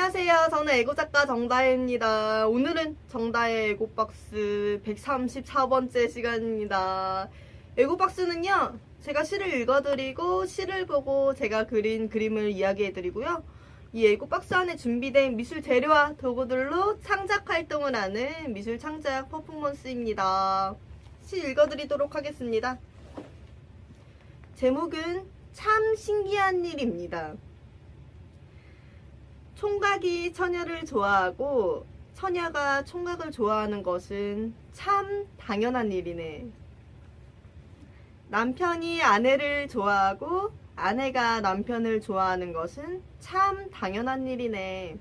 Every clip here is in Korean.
안녕하세요. 저는 애고작가 정다혜입니다. 오늘은 정다혜 애고박스 134번째 시간입니다. 애고박스는요, 제가 시를 읽어드리고, 시를 보고 제가 그린 그림을 이야기해드리고요. 이 애고박스 안에 준비된 미술 재료와 도구들로 창작 활동을 하는 미술 창작 퍼포먼스입니다. 시 읽어드리도록 하겠습니다. 제목은 참 신기한 일입니다. 총각이 처녀를 좋아하고 처녀가 총각을 좋아하는 것은 참 당연한 일이네. 남편이 아내를 좋아하고 아내가 남편을 좋아하는 것은 참 당연한 일이네.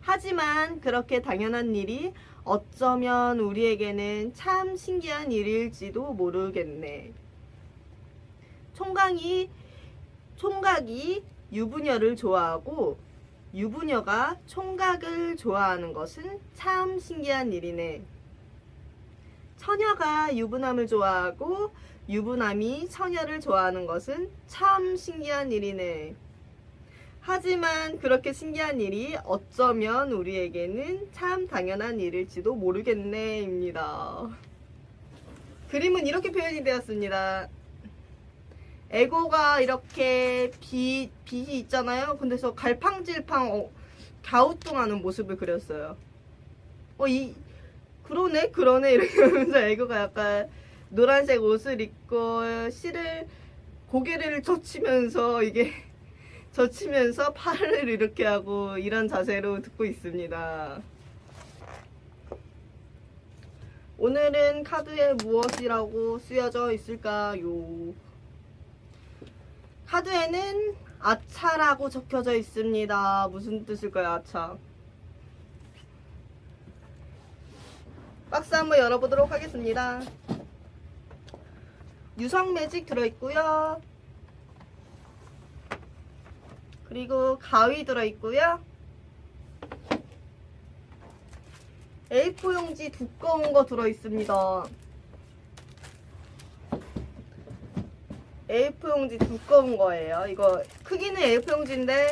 하지만 그렇게 당연한 일이 어쩌면 우리에게는 참 신기한 일일지도 모르겠네. 총각이 총각이 유부녀를 좋아하고 유부녀가 총각을 좋아하는 것은 참 신기한 일이네. 처녀가 유부남을 좋아하고 유부남이 처녀를 좋아하는 것은 참 신기한 일이네. 하지만 그렇게 신기한 일이 어쩌면 우리에게는 참 당연한 일일지도 모르겠네입니다. 그림은 이렇게 표현이 되었습니다. 에고가 이렇게 빛, 빛이 있잖아요. 근데 저 갈팡질팡 어, 갸우뚱하는 모습을 그렸어요. 어, 이, 그러네, 그러네. 이렇게 하면서 에고가 약간 노란색 옷을 입고 실을, 고개를 젖히면서 이게, 젖히면서 팔을 이렇게 하고 이런 자세로 듣고 있습니다. 오늘은 카드에 무엇이라고 쓰여져 있을까요? 카드에는 아차라고 적혀져 있습니다. 무슨 뜻일까요, 아차? 박스 한번 열어보도록 하겠습니다. 유성 매직 들어있고요. 그리고 가위 들어있고요. A4 용지 두꺼운 거 들어있습니다. A4 용지 두꺼운 거예요. 이거 크기는 A4 용지인데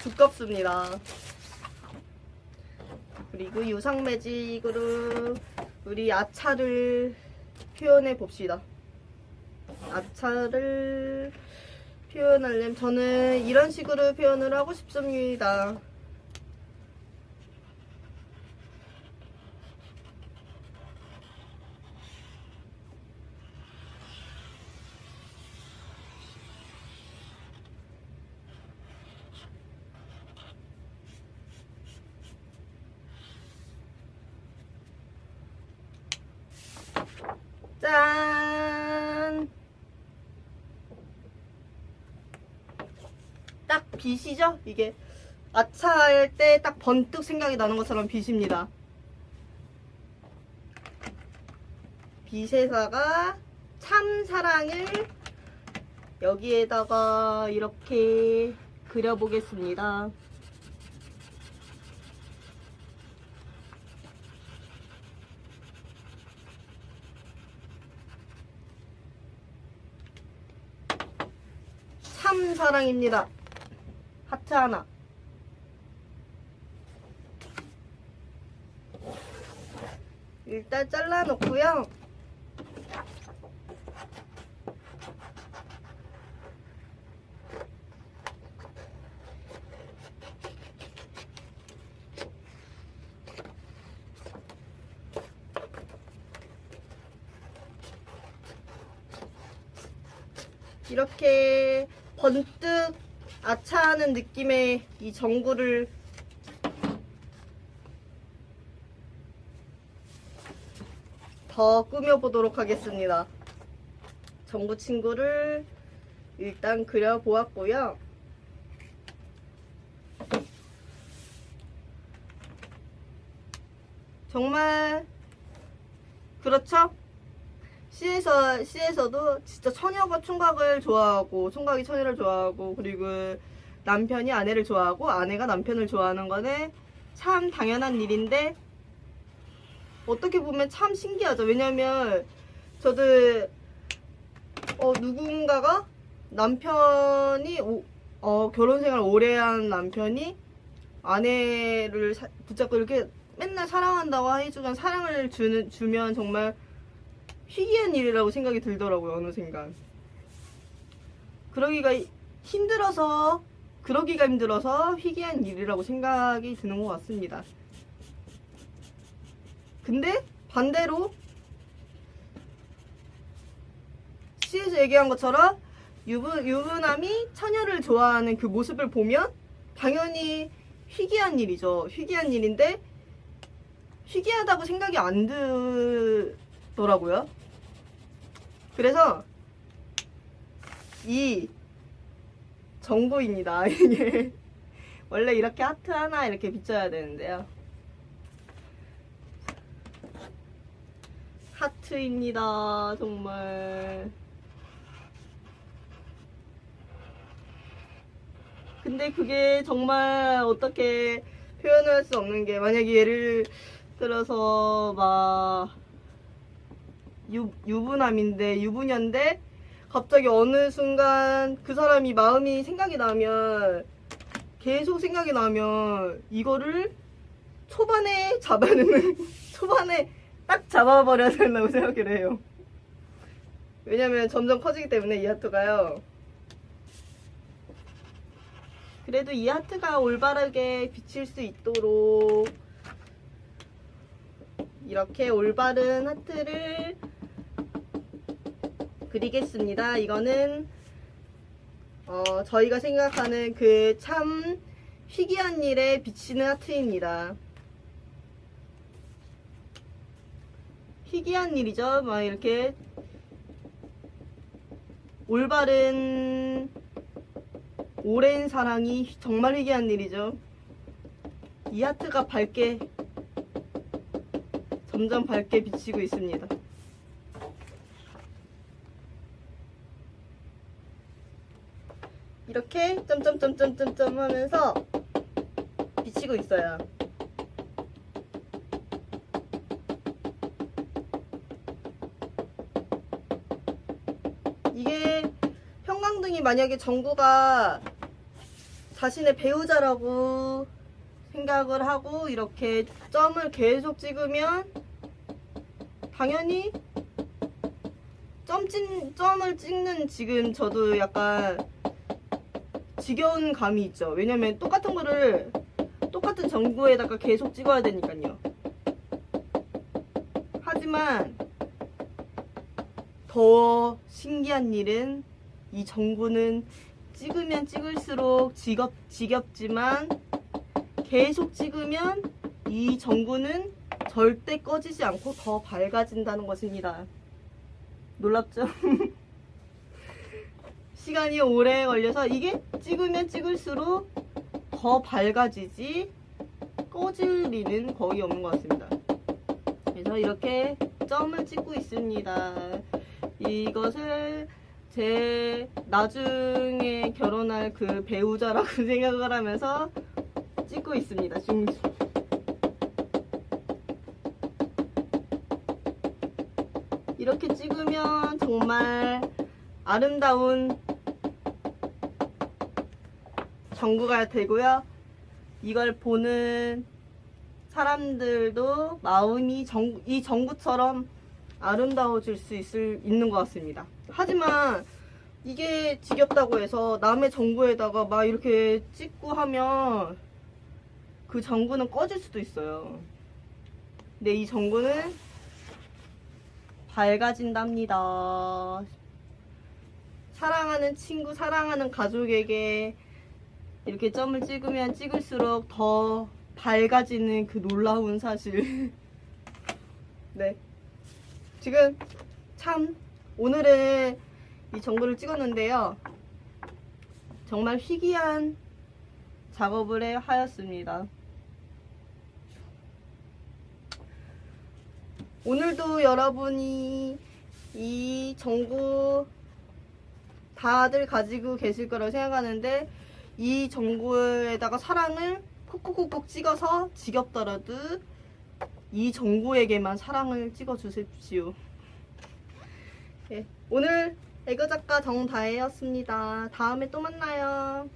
두껍습니다. 그리고 유성 매직으로 우리 아차를 표현해 봅시다. 아차를 표현하려면 저는 이런 식으로 표현을 하고 싶습니다. 짠! 딱 빛이죠? 이게 아차할 때 딱 번뜩 생각이 나는 것처럼 빛입니다. 빛에다가 참 사랑을 여기에다가 이렇게 그려보겠습니다. 참 사랑입니다. 하트 하나. 일단 잘라놓고요. 이렇게 번뜩 아차하는 느낌의 이 전구를 더 꾸며보도록 하겠습니다. 전구 친구를 일단 그려보았고요. 정말 그렇죠? 시에서 시에서도 진짜 처녀가 총각을 좋아하고 총각이 처녀를 좋아하고 그리고 남편이 아내를 좋아하고 아내가 남편을 좋아하는 거는 참 당연한 일인데 어떻게 보면 참 신기하죠. 왜냐면 저도 어 누군가가 남편이 오- 어 결혼 생활 오래 한 남편이 아내를 사- 붙잡고 이렇게 맨날 사랑한다고 해주면 사랑을 주는 주면 정말 희귀한 일이라고 생각이 들더라고요 어느 순간. 그러기가 힘들어서 그러기가 힘들어서 희귀한 일이라고 생각이 드는 것 같습니다. 근데 반대로 시에서 얘기한 것처럼 유부, 유부남이 처녀를 좋아하는 그 모습을 보면 당연히 희귀한 일이죠. 희귀한 일인데 희귀하다고 생각이 안 들더라고요. 그래서 이 정보입니다. 이게 원래 이렇게 하트 하나 이렇게 비춰야 되는데요. 하트입니다. 정말. 근데 그게 정말 어떻게 표현할 수 없는 게 만약에 예를 들어서 막 유, 유부남인데 유부녀인데 갑자기 어느 순간 그 사람이 마음이 생각이 나면 계속 생각이 나면 이거를 초반에 잡아내는 초반에 딱 잡아버려야 된다고 생각을 해요. 왜냐면 점점 커지기 때문에 이 하트가요. 그래도 이 하트가 올바르게 비칠 수 있도록 이렇게 올바른 하트를 그리겠습니다. 이거는 어, 저희가 생각하는 그 참 희귀한 일에 비치는 하트입니다. 희귀한 일이죠. 막 이렇게 올바른 오랜 사랑이 정말 희귀한 일이죠. 이 하트가 밝게 점점 밝게 비치고 있습니다. 이렇게 점점점점점점 하면서 비치고 있어요. 이게 형광등이 만약에 정구가 자신의 배우자라고 생각을 하고 이렇게 점을 계속 찍으면 당연히 점 찍, 점을 찍는 지금 저도 약간 지겨운 감이 있죠. 왜냐면 똑같은 거를 똑같은 정구에다가 계속 찍어야 되니까요. 하지만 더 신기한 일은 이 정구는 찍으면 찍을수록 지겹, 지겹지만 계속 찍으면 이 전구는 절대 꺼지지 않고 더 밝아진다는 것입니다. 놀랍죠? 시간이 오래 걸려서 이게 찍으면 찍을수록 더 밝아지지 꺼질 일은 거의 없는 것 같습니다. 그래서 이렇게 점을 찍고 있습니다. 이것을 제 나중에 결혼할 그 배우자라고 생각을 하면서 찍고 있습니다. 지금 이렇게 찍으면 정말 아름다운 전구가 되고요. 이걸 보는 사람들도 마음이 정, 이 전구처럼 아름다워질 수 있을, 있는 것 같습니다. 하지만 이게 지겹다고 해서 남의 전구에다가 막 이렇게 찍고 하면 그 전구는 꺼질 수도 있어요. 근데 이 전구는 밝아진답니다. 사랑하는 친구, 사랑하는 가족에게 이렇게 점을 찍으면 찍을수록 더 밝아지는 그 놀라운 사실. 네. 지금 참 오늘은 이 정보를 찍었는데요. 정말 희귀한 작업을 해- 하였습니다. 오늘도 여러분이 이 정보 다들 가지고 계실 거라고 생각하는데 이 정보에다가 사랑을 콕콕콕콕 찍어서 지겹더라도 이 정보에게만 사랑을 찍어 주십시오. 예, 오늘 애교 작가 정다혜였습니다. 다음에 또 만나요.